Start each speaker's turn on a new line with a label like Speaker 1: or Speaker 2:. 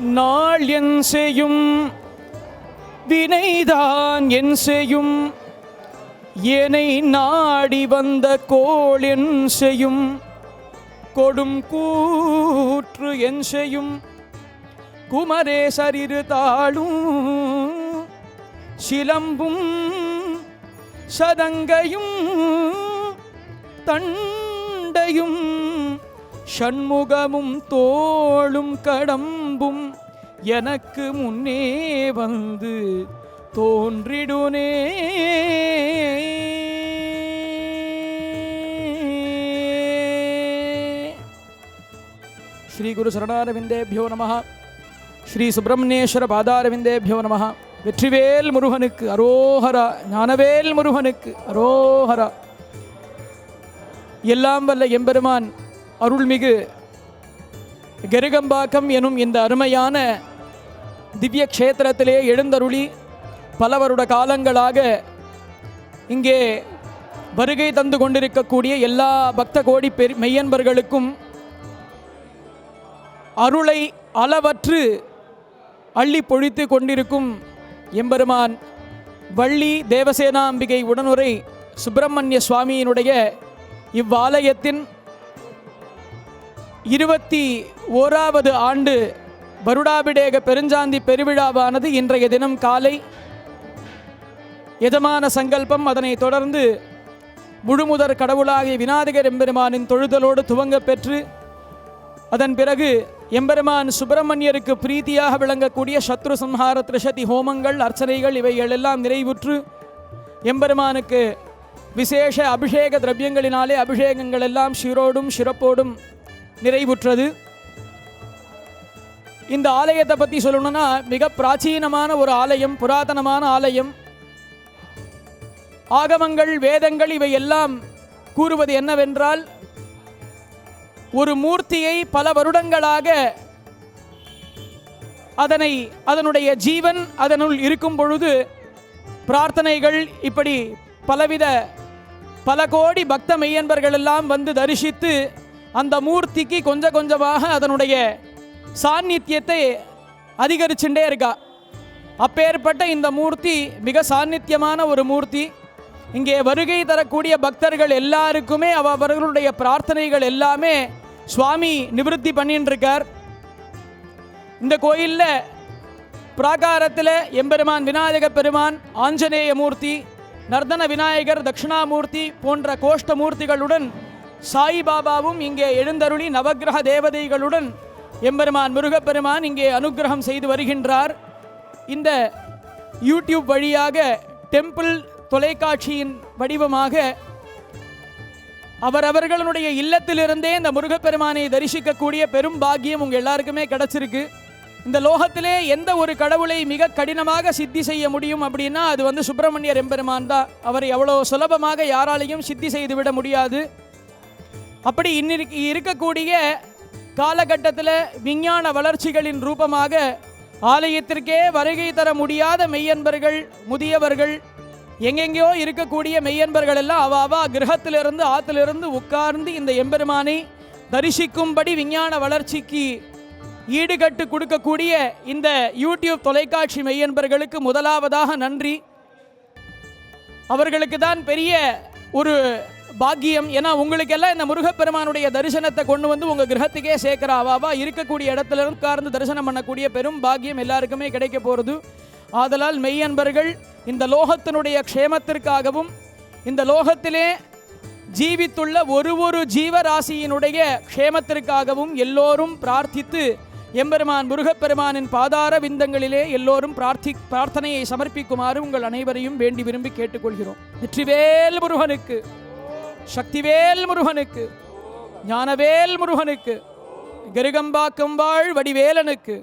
Speaker 1: நாள் என் செய்யும் வினைதான் என் செய்யும். என்னை நாடி வந்த கோள் என் செய்யும் கொடும் கூற்று என் செய்யும். குமரேசரிரு தாளும் சிலம்பும் சதங்கையும் தண்டையும் ஷண்முகமும் தோளும் கடம்பும் எனக்கு முன்னே வந்து தோன்றிடுனே. ஸ்ரீ குரு சரணாரவிந்தேபியோ நம ஸ்ரீ சுப்பிரமணியேஸ்வர பாதாரவிந்தேபியோ நம. வெற்றிவேல் முருகனுக்கு அரோஹரா ஞானவேல் முருகனுக்கு அரோஹரா. எல்லாம் வல்ல எம்பெருமான் அருள்மிகு கெருகம்பாக்கம் எனும் இந்த அருமையான திவ்ய க்ஷேத்திரத்திலே எழுந்தருளி பல வருட காலங்களாக இங்கே வருகை தந்து கொண்டிருக்கக்கூடிய எல்லா பக்த கோடி பெரு மெய்யன்பர்களுக்கும் அருளை அளவற்று அள்ளி பொழித்து கொண்டிருக்கும் எம்பெருமான் வள்ளி தேவசேனாம்பிகை உடனுரை சுப்பிரமணிய சுவாமியினுடைய இவ்வாலயத்தின் இருபத்தி ஓராவது ஆண்டு வருடாபிடேக பெருஞ்சாந்தி பெருவிழாவானது இன்றைய தினம் காலை எஜமான சங்கல்பம் அதனைத் தொடர்ந்து முழுமுதற் கடவுளாகிய விநாயகர் எம்பெருமானின் தொழுதலோடு துவங்கப் பெற்று அதன் பிறகு எம்பெருமான் சுப்பிரமணியருக்கு பிரீத்தியாக விளங்கக்கூடிய சத்ரு சம்ஹார திரிஷதி ஹோமங்கள் அர்ச்சனைகள் இவைகள் எல்லாம் நிறைவுற்று எம்பெருமானுக்கு விசேஷ அபிஷேக திரவியங்களினாலே அபிஷேகங்கள் எல்லாம் சிரோடும் சிறப்போடும் நிறைவுற்றது. இந்த ஆலயத்தை பற்றி சொல்லணும்னா மிக பிராச்சீனமான ஒரு ஆலயம் புராதனமான ஆலயம். ஆகமங்கள் வேதங்கள் இவை எல்லாம் கூறுவது என்னவென்றால் ஒரு மூர்த்தியை பல வருடங்களாக அதனை அதனுடைய ஜீவன் அதனுள் இருக்கும் பொழுது பிரார்த்தனைகள் இப்படி பலவித பல கோடி பக்த மெய்யன்பர்கள் எல்லாம் வந்து தரிசித்து அந்த மூர்த்திக்கு கொஞ்சம் கொஞ்சமாக அதனுடைய சாநித்தியத்தை அதிகரிச்சுட்டே இருக்கா. அப்பேற்பட்ட இந்த மூர்த்தி மிக சாநித்தியமான ஒரு மூர்த்தி. இங்கே வருகை தரக்கூடிய பக்தர்கள் எல்லாருக்குமே அவர்களுடைய பிரார்த்தனைகள் எல்லாமே சுவாமி நிவர்த்தி பண்ணின்னு இருக்கார் இந்த கோயிலில் பிராகாரத்தில் எம்பெருமான் விநாயக பெருமான் ஆஞ்சநேய மூர்த்தி நர்தன விநாயகர் தட்சிணாமூர்த்தி போன்ற கோஷ்ட மூர்த்திகளுடன் சாயிபாபாவும் இங்கே எழுந்தருளி நவக்கிரக தேவதைகளுடன் எம்பெருமான் முருகப்பெருமான் இங்கே அனுக்கிரகம் செய்து வருகின்றார். இந்த யூடியூப் வழியாக டெம்பிள் தொலைக்காட்சியின் வடிவமாக அவரவர்களுடைய இல்லத்திலிருந்தே இந்த முருகப்பெருமானை தரிசிக்கக்கூடிய பெரும் பாக்கியம் உங்கள் எல்லாருக்குமே கிடச்சிருக்கு. இந்த லோகத்திலே எந்த ஒரு கடவுளை மிக கடினமாக சித்தி செய்ய முடியும் அப்படின்னா அது வந்து சுப்பிரமணியர் எம்பெருமான் தான். அவரை எவ்வளோ சுலபமாக யாராலையும் சித்தி செய்துவிட முடியாது. அப்படி இன்னிருக்கு இருக்கக்கூடிய காலகட்டத்தில் விஞ்ஞான வளர்ச்சிகளின் ரூபமாக ஆலயத்திற்கே வருகை தர முடியாத மெய்யன்பர்கள் முதியவர்கள் எங்கெங்கேயோ இருக்கக்கூடிய மெய்யன்பர்கள் எல்லாம் அவ அவா கிரகத்திலிருந்து ஆத்திலிருந்து உட்கார்ந்து இந்த எம்பெருமானை தரிசிக்கும்படி விஞ்ஞான வளர்ச்சிக்கு ஈடுகட்டு கொடுக்கக்கூடிய இந்த யூடியூப் தொலைக்காட்சி மெய்யன்பர்களுக்கு முதலாவதாக நன்றி. அவர்களுக்கு தான் பெரிய ஒரு பாக்கியம். ஏன்னா உங்களுக்கெல்லாம் இந்த முருகப்பெருமானுடைய தரிசனத்தை கொண்டு வந்து உங்கள் கிரகத்துக்கே சேர்க்கிறாவாவா இருக்கக்கூடிய இடத்துல உட்கார்ந்து தரிசனம் பண்ணக்கூடிய பெரும் பாக்கியம் எல்லாருக்குமே கிடைக்க போகிறது ஆதலால் மெய்யன்பர்கள் இந்த லோகத்தினுடைய க்ஷேமத்திற்காகவும் இந்த லோகத்திலே ஜீவித்துள்ள ஒரு ஒரு ஜீவராசியினுடைய க்ஷேமத்திற்காகவும் எல்லோரும் பிரார்த்தித்து எம்பெருமான் முருகப்பெருமானின் பாதார விந்தங்களிலே எல்லோரும் பிரார்த்தி பிரார்த்தனையை சமர்ப்பிக்குமாறு உங்கள் அனைவரையும் வேண்டி விரும்பி கேட்டுக்கொள்கிறோம். வெற்றிவேல் முருகனுக்கு. சக்திவேல் முருகனுக்கு ஞானவேல் முருகனுக்கு கருகம்பாக்கம் வாழ் வடிவேலனுக்கு